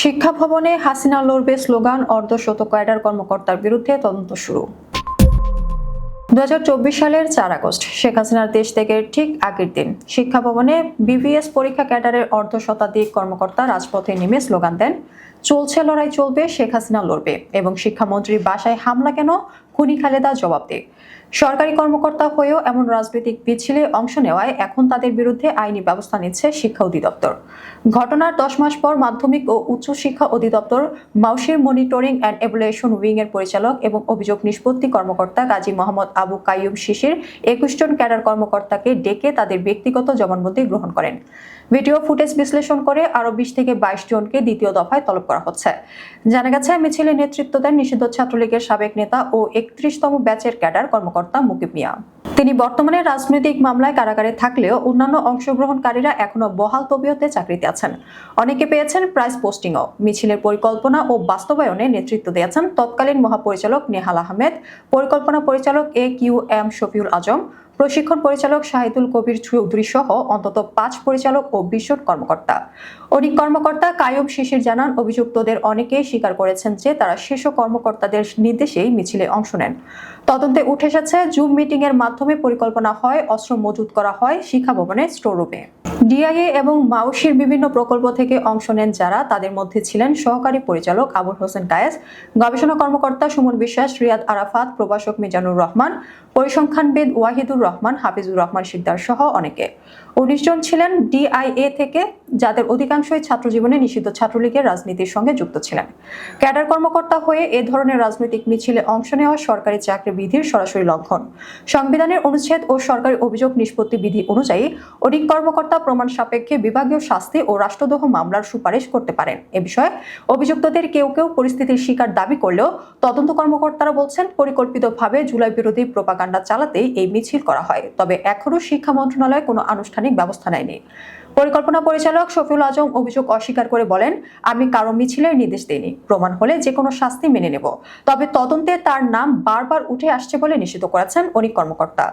শিক্ষা ভবনে হাসিনা লড়বে স্লোগান অর্ধশত ক্যাডার কর্মকর্তার বিরুদ্ধে তদন্ত শুরু। দুহাজার চব্বিশ সালের চার আগস্ট, শেখ হাসিনার দেশ থেকে ঠিক আগের দিন শিক্ষা ভবনে বিভিএস পরীক্ষা ক্যাডারের অর্ধ শতাধিক কর্মকর্তা রাজপথে নেমে স্লোগান দেন চলছে, লড়াই চলবে, শেখ হাসিনা লড়বে। এবং শিক্ষামন্ত্রীর বাসায় হামলা কেন? খুনি খালেদা জবাব দেয় সরকারি কর্মকর্তা হয়েও এমন রাজনৈতিক মিছিলে অংশ নেওয়ায় এখন তাদের বিরুদ্ধে আইনি ব্যবস্থা নিচ্ছে শিক্ষা অধিদপ্তর। ঘটনার দশ মাস পর মাধ্যমিক ও উচ্চ শিক্ষা অধিদপ্তর মাউসির মনিটরিং অ্যান্ড এভুলেশন উইং এর পরিচালক এবং অভিযোগ নিষ্পত্তি কর্মকর্তা গাজী মোহাম্মদ আবু কাইয়ুম শিশির একুশ জন ক্যাডার কর্মকর্তাকে ডেকে তাদের ব্যক্তিগত জবানবন্দি গ্রহণ করেন। ভিডিও ফুটেজ বিশ্লেষণ করে আরও বিশ থেকে বাইশ জনকে দ্বিতীয় দফায় তলব করা হচ্ছে। জানা গেছে, মিছিলে নেতৃত্ব দেন নিষিদ্ধ ছাত্রলীগের সাবেক নেতা ও একত্রিশতম ব্যাচের ক্যাডার কর্মকর্তা মুকিব মিয়া। তিনি বর্তমানে রাজনৈতিক মামলায় কারাগারে থাকলেও অন্যান্য অংশগ্রহণকারীরা এখনও বহাল তবিয়তে চাকরিতে আছেন। অনেকে পেয়েছেন প্রাইজ পোস্টিংও। মিছিলের পরিকল্পনা ও বাস্তবায়নে নেতৃত্ব দিয়েছেন তৎকালীন মহাপরিচালক নেহাল আহমেদ, পরিকল্পনা পরিচালক A Q M Shafiul Azam প্রশিক্ষণ পরিচালক শাহিদুল কবির চৌধুরী সহ অন্তত পাঁচ পরিচালক ও বিশজন কর্মকর্তা। অনেক কর্মকর্তা কায়ুব শিশির জানান, অভিযুক্তদের অনেকেই স্বীকার করেছেন যে তারা শীর্ষ কর্মকর্তাদের নির্দেশেই মিছিলে অংশ নেন। তদন্তে উঠে এসেছে, জুম মিটিং এর মাধ্যমে পরিকল্পনা হয়, অস্ত্র মজুত করা হয় শিক্ষা ভবনের স্টোররুমে। ডিআইএ এবং মাউসির বিভিন্ন প্রকল্প থেকে অংশ নেন যারা, তাদের মধ্যে ছিলেন সহকারী পরিচালক আবুল হোসেন কায়েস, গবেষণা কর্মকর্তা সুমন বিশ্বাস, রিয়াদ আরাফাত, প্রভাষক মিজানুর রহমান, পরিসংখ্যানবিদ ওয়াহিদুর রহমান, হাফিজুর রহমান সিকদার সহ অনেকে। উনিশ জন ছিলেন ডিআইএ থেকে যাদের অধিকাংশই ছাত্রজীবনে নিষিদ্ধ ছাত্রলীগের রাজনীতির সঙ্গে যুক্ত ছিলেন। ক্যাডার কর্মকর্তা হয়ে এ ধরনের রাজনৈতিক মিছিলে অংশ নেওয়া সরকারি চাকরি বিধির সরাসরি লঙ্ঘন। সংবিধানের অনুচ্ছেদ ও সরকারি অভিযোগ নিষ্পত্তি বিধি অনুযায়ী অধিক কর্মকর্তা প্রমাণ সাপেক্ষে বিভাগীয় শাস্তি ও রাষ্ট্রদ্রোহ মামলার সুপারিশ করতে পারেন। এ বিষয়ে অভিযুক্তদের কেউ কেউ পরিস্থিতির শিকার দাবি করলেও তদন্ত কর্মকর্তারা বলছেন, পরিকল্পিতভাবে জুলাই বিরোধী প্রোপাগান্ডা চালাতেই এই মিছিল করা হয়। তবে এখনও শিক্ষা মন্ত্রণালয় কোনো আনুষ্ঠানিক ব্যবস্থা নেয়নি। পরিকল্পনা পরিচালক শফিউল আজম অভিযোগ অস্বীকার করে বলেন, আমি কারও মিছিলের নির্দেশ দিইনি। প্রমাণ হলে যে কোনো শাস্তি মেনে নেব। তবে তদন্তে তার নাম বারবার উঠে আসছে বলে নিশ্চিত করেছেন অনেক কর্মকর্তা।